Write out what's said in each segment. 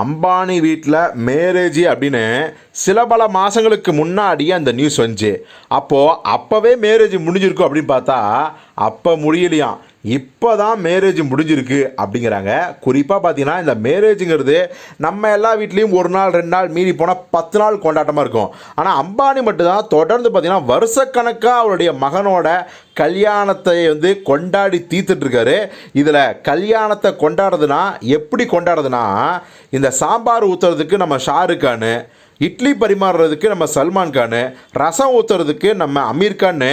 அம்பானி வீட்டில் மேரேஜ் அப்படின்னு சில பல மாதங்களுக்கு முன்னாடியே அந்த நியூஸ் வந்துச்சு. அப்போது அப்போவே மேரேஜ் முடிஞ்சிருக்கும் அப்படின்னு பார்த்தா அப்போ முடியலையாம் இப்போ தான் மேரேஜ் முடிஞ்சிருக்கு அப்படிங்கிறாங்க. குறிப்பாக பார்த்தீங்கன்னா இந்த மேரேஜுங்கிறது நம்ம எல்லா வீட்லேயும் ஒரு நாள் ரெண்டு நாள் மீறி போனால் பத்து நாள் கொண்டாட்டமாக இருக்கும். ஆனால் அம்பானி மட்டும்தான். தொடர்ந்து பார்த்தீங்கன்னா வருஷக்கணக்காக அவருடைய மகனோட கல்யாணத்தை வந்து கொண்டாடி தீர்த்துட்ருக்காரு. இதில் கல்யாணத்தை கொண்டாடுறதுனா எப்படி கொண்டாடுறதுனா இந்த சாம்பார் ஊற்றுறதுக்கு நம்ம ஷாருக்கானு இட்லி பரிமாறுறதுக்கு நம்ம சல்மான் கானு ரசம் ஊற்றுறதுக்கு நம்ம அமீர் கான்னு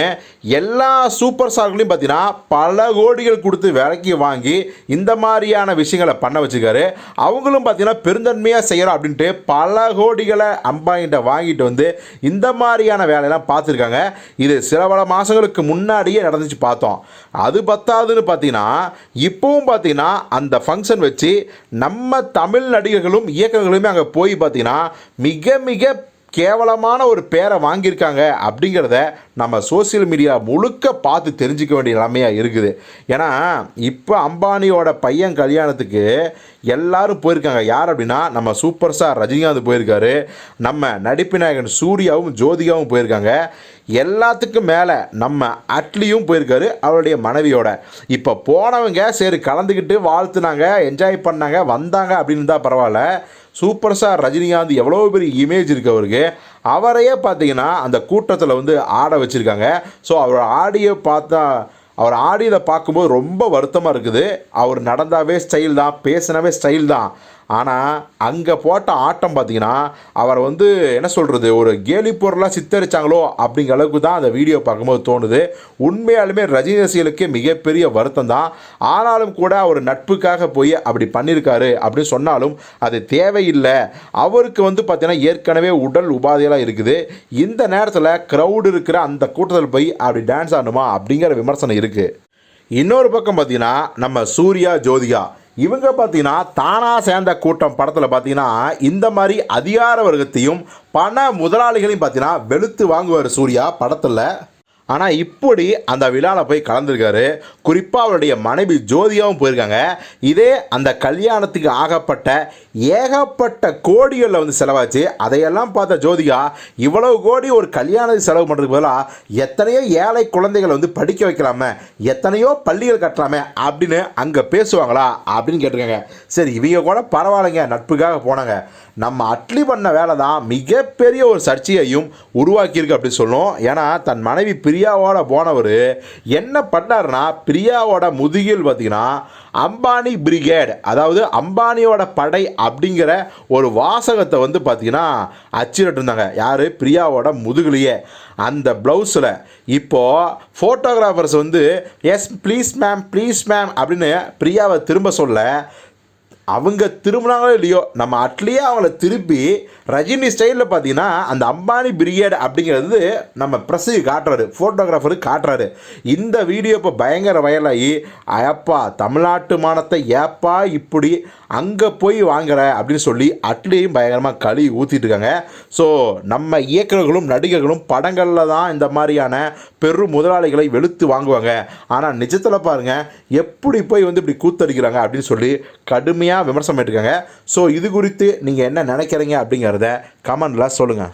எல்லா சூப்பர் ஸ்டார்களையும் பார்த்தீங்கன்னா பல கோடிகள் கொடுத்து விலைக்கு வாங்கி இந்த மாதிரியான விஷயங்களை பண்ண வச்சுக்காரு. அவங்களும் பார்த்தீங்கன்னா பெருந்தன்மையாக செய்கிறோம் அப்படின்ட்டு பல கோடிகளை அம்பாயிட்ட வாங்கிட்டு வந்து இந்த மாதிரியான வேலையெல்லாம் பார்த்துருக்காங்க. இது சில பல மாதங்களுக்கு முன்னாடியே நடந்துச்சு பார்த்தோம். அது பத்தாதுன்னு பார்த்தீங்கன்னா இப்போவும் பார்த்தீங்கன்னா அந்த ஃபங்க்ஷன் வச்சு நம்ம தமிழ் நடிகர்களும் இயக்கங்களுமே அங்கே போய் பார்த்தீங்கன்னா மிக மிக கேவலமான ஒரு பேரை வாங்கியிருக்காங்க அப்படிங்கிறத நம்ம சோஷியல் மீடியா முழுக்க பார்த்து தெரிஞ்சுக்க வேண்டிய நிலைமையாக இருக்குது. ஏன்னா இப்போ அம்பானியோட பையன் கல்யாணத்துக்கு எல்லாரும் போயிருக்காங்க. யார் அப்படின்னா நம்ம சூப்பர் ஸ்டார் ரஜினிகாந்த் போயிருக்காரு. நம்ம நடிப்பு நாயகன் சூர்யாவும் ஜோதிகாவும் போயிருக்காங்க. எல்லாத்துக்கும் மேலே நம்ம அட்லியும் போயிருக்காரு அவருடைய மனைவியோட. இப்போ போனவங்க சரி கலந்துக்கிட்டு வாழ்த்துனாங்க என்ஜாய் பண்ணாங்க வந்தாங்க அப்படின்னு தான் பரவாயில்ல. சூப்பர் ஸ்டார் ரஜினிகாந்த் எவ்வளோ பெரிய இமேஜ் இருக்கு அவருக்கு. அவரையே பார்த்தீங்கன்னா அந்த கூட்டத்தில் வந்து ஆட வச்சுருக்காங்க. ஸோ அவர் ஆடியை பார்த்தா அவர் ஆடியதை பார்க்கும்போது ரொம்ப வருத்தமாக இருக்குது. அவர் நடந்தாவே ஸ்டைல் தான் பேசினாவே ஸ்டைல் தான். ஆனால் அங்கே போட்ட ஆட்டம் பார்த்தீங்கன்னா அவரை வந்து என்ன சொல்கிறது ஒரு கேலி பொருளாக சித்தரிச்சாங்களோ அப்படிங்கிற அளவுக்கு தான் அந்த வீடியோ பார்க்கும்போது தோணுது. உண்மையாலுமே ரஜினி ரசிகளுக்கு மிகப்பெரிய வருத்தம் தான். ஆனாலும் கூட அவர் நட்புக்காக போய் அப்படி பண்ணியிருக்காரு அப்படின்னு சொன்னாலும் அது தேவையில்லை. அவருக்கு வந்து பார்த்தீங்கன்னா ஏற்கனவே உடல் உபாதையெல்லாம் இருக்குது. இந்த நேரத்தில் க்ரௌடு இருக்கிற அந்த கூட்டத்தில் போய் அப்படி டான்ஸ் ஆடணுமா அப்படிங்கிற விமர்சனம் இருக்குது இன்னொரு பக்கம் பார்த்தீங்கன்னா நம்ம சூர்யா ஜோதிகா. இவங்க பார்த்தீங்கன்னா தானா சேர்ந்த கூட்டம் படத்தில் பார்த்தீங்கன்னா இந்த மாதிரி அதிகார வர்க்கத்தையும் பண முதலாளிகளையும் பார்த்தீங்கன்னா வெளுத்து வாங்குவார் சூர்யா படத்தில். ஆனால் இப்படி அந்த விழாவில் போய் கலந்துருக்காரு. குறிப்பாக அவருடைய மனைவி ஜோதியாவும் போயிருக்காங்க. இதே அந்த கல்யாணத்துக்கு ஆகப்பட்ட ஏகப்பட்ட கோடிகளில் வந்து செலவாச்சு. அதையெல்லாம் பார்த்த ஜோதிகா இவ்வளவு கோடி ஒரு கல்யாணத்துக்கு செலவு பண்ணுறதுக்கு பதிலாக எத்தனையோ ஏழை குழந்தைகளை வந்து படிக்க வைக்கலாமே எத்தனையோ பள்ளிகள் கட்டலாமே அப்படின்னு அங்கே பேசுவாங்களா அப்படின்னு கேட்டிருக்காங்க. சரி இவங்க கூட பரவாயில்லைங்க நட்புக்காக போனாங்க. நம்ம அட்லி பண்ண வேலை தான் மிகப்பெரிய ஒரு சர்ச்சையையும் உருவாக்கியிருக்கு அப்படி சொல்லணும். ஏன்னா தன் மனைவி பிரியாவோட போனவர் என்ன பண்ணாருன்னா பிரியாவோட முதுகில் பார்த்தீங்கன்னா அம்பானி பிரிகேட் அதாவது அம்பானியோட படை அப்படிங்கிற ஒரு வாசகத்தை வந்து பார்த்தீங்கன்னா அச்சிட்டுருந்தாங்க யார்? பிரியாவோட முதுகுலையே. அந்த ப்ளவுஸில் இப்போது ஃபோட்டோகிராஃபர்ஸ் வந்து yes please ma'am please ma'am அப்படின்னு பிரியாவை திரும்ப சொல்ல அவங்க திரும்பினாங்களோ இல்லையோ நம்ம அட்லியே அவங்கள திருப்பி ரஜினி ஸ்டைலில் பார்த்தீங்கன்னா அந்த அம்பானி பிரிகேடு அப்படிங்கிறது நம்ம ப்ரெஸ்ஸுக்கு காட்டுறாரு ஃபோட்டோகிராஃபருக்கு காட்டுறாரு. இந்த வீடியோ இப்போ பயங்கர வயலாகி ஏப்பா தமிழ்நாட்டு மானத்தை ஏப்பா இப்படி அங்கே போய் வாங்குற அப்படின்னு சொல்லி அட்லியும் பயங்கரமாக களி ஊற்றிட்டு இருக்காங்க. ஸோ நம்ம இயக்குநர்களும் நடிகர்களும் படங்களில் தான் இந்த மாதிரியான பெரும் முதலாளிகளை வெளுத்து வாங்குவாங்க. ஆனால் நிஜத்தில் பாருங்கள் எப்படி போய் வந்து இப்படி கூத்தடிக்கிறாங்க அப்படின்னு சொல்லி கடுமையாக விமர்சனம் பண்ணிட்டுருக்காங்க ஸோ இது குறித்து நீங்கள் என்ன நினைக்கிறீங்க அப்படிங்கிறத கமெண்டில் சொல்லுங்கள்